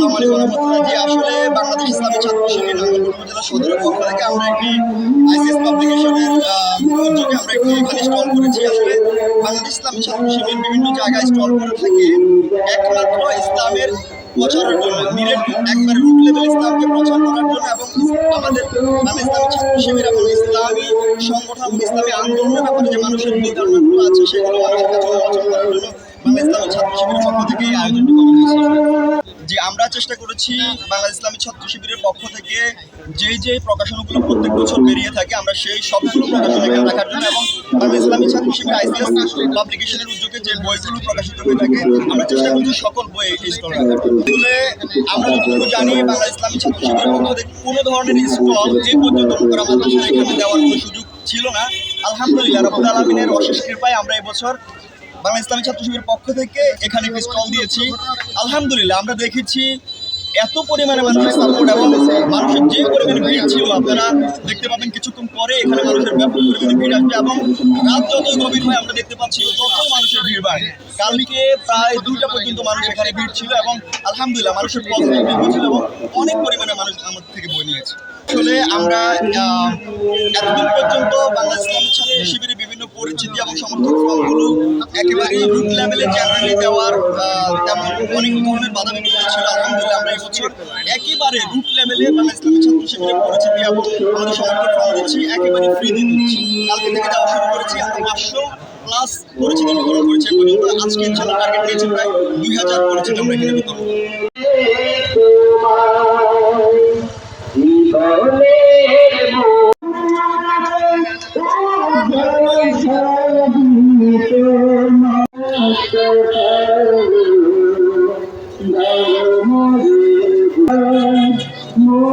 আসলে বাংলাদেশ ইসলামী ছাত্র শিবির সদরের পক্ষ থেকে আমরা একটি আইসিএস আমরা এখানে স্টল করেছি আসলে বাংলাদেশ ইসলামী ছাত্র বিভিন্ন জায়গায় স্টল করে থাকে একমাত্র ইসলামের প্রচারের জন্য নিরেট একবারে রুট লেভেল ইসলামকে জন্য এবং আমাদের বাংলাদেশ ইসলামী সংগঠন ইসলামী আন্দোলনের যে মানুষের ভুল আছে সেগুলো মানুষের কাছে ছাত্র শিবিরের পক্ষ থেকে এই আয়োজনটি করা হয়েছে জি, আমরা চেষ্টা করেছি বাংলাদেশ ইসলামী ছাত্র শিবিরের পক্ষ থেকে যেই যেই প্রকাশনাগুলো প্রত্যেক বছর বেরিয়ে থাকে, আমরা সেই সবগুলো প্রকাশনা এখানে রাখার জন্য এবং বাংলাদেশ ইসলামী ছাত্র শিবির আইসিএস পাবলিকেশনের উদ্যোগে যে বইগুলো প্রকাশিত হয়ে থাকে, আমরা চেষ্টা করছি সকল বই এই স্টল আসলে আমরা যতটুকু জানি, বাংলাদেশ ইসলামী ছাত্র শিবিরের পক্ষ থেকে কোনো ধরনের স্টল এই পর্যন্ত করা মাদ্রাসার এখানে দেওয়ার কোনো সুযোগ ছিল না। আলহামদুলিল্লাহ, রব্বুল আলমিনের অশেষ কৃপায় আমরা এবছর বাংলা ইসলামী ছাত্র শিবিরের পক্ষ থেকে এখানে একটি স্টল দিয়েছি। আলহামদুলিল্লাহ, আমরা দেখেছি এত পরিমাণে মানুষের সাপোর্ট এবং মানুষের যে পরিমাণে ভিড় ছিল, আপনারা দেখতে পাবেন কিছুক্ষণ পরে এখানে মানুষের ব্যাপক পরিমাণে ভিড় আসবে এবং রাত যতই গভীর হয় আমরা দেখতে পাচ্ছি তত মানুষের ভিড় বাড়ে। কালকে প্রায় দুইটা পর্যন্ত মানুষ এখানে ভিড় ছিল এবং আলহামদুলিল্লাহ, মানুষের পজিটিভ ছিল এবং অনেক পরিমাণে মানুষ আমাদের থেকে বই নিয়েছে। আসলে আমরা এতদিন পর্যন্ত বাংলা ইসলামী ছাত্র শিবিরের বিভিন্ন পরিচিতি এবং সমর্থক ফর্মগুলো একেবারে রুট লেভেলে জেনারেলি দেওয়ার তেমন অনেক ধরনের বাধা বিপত্তি ছিল। আলহামদুলিল্লাহ, আমরা এবছর একেবারে রুট লেভেলে বাংলা ইসলামী ছাত্র শিবিরের পরিচিতি এবং আমাদের সমর্থক ফর্ম দিচ্ছি একেবারে ফ্রি দিয়ে দিচ্ছি। কালকে থেকে দেওয়া শুরু করেছি আমরা পাঁচশো প্লাস পরিচিতি বিতরণ করেছি। আজকে ইনশাল্লাহ টার্গেট নিয়েছি প্রায় দুই হাজার পরিচিতি আমরা এখানে বিতরণ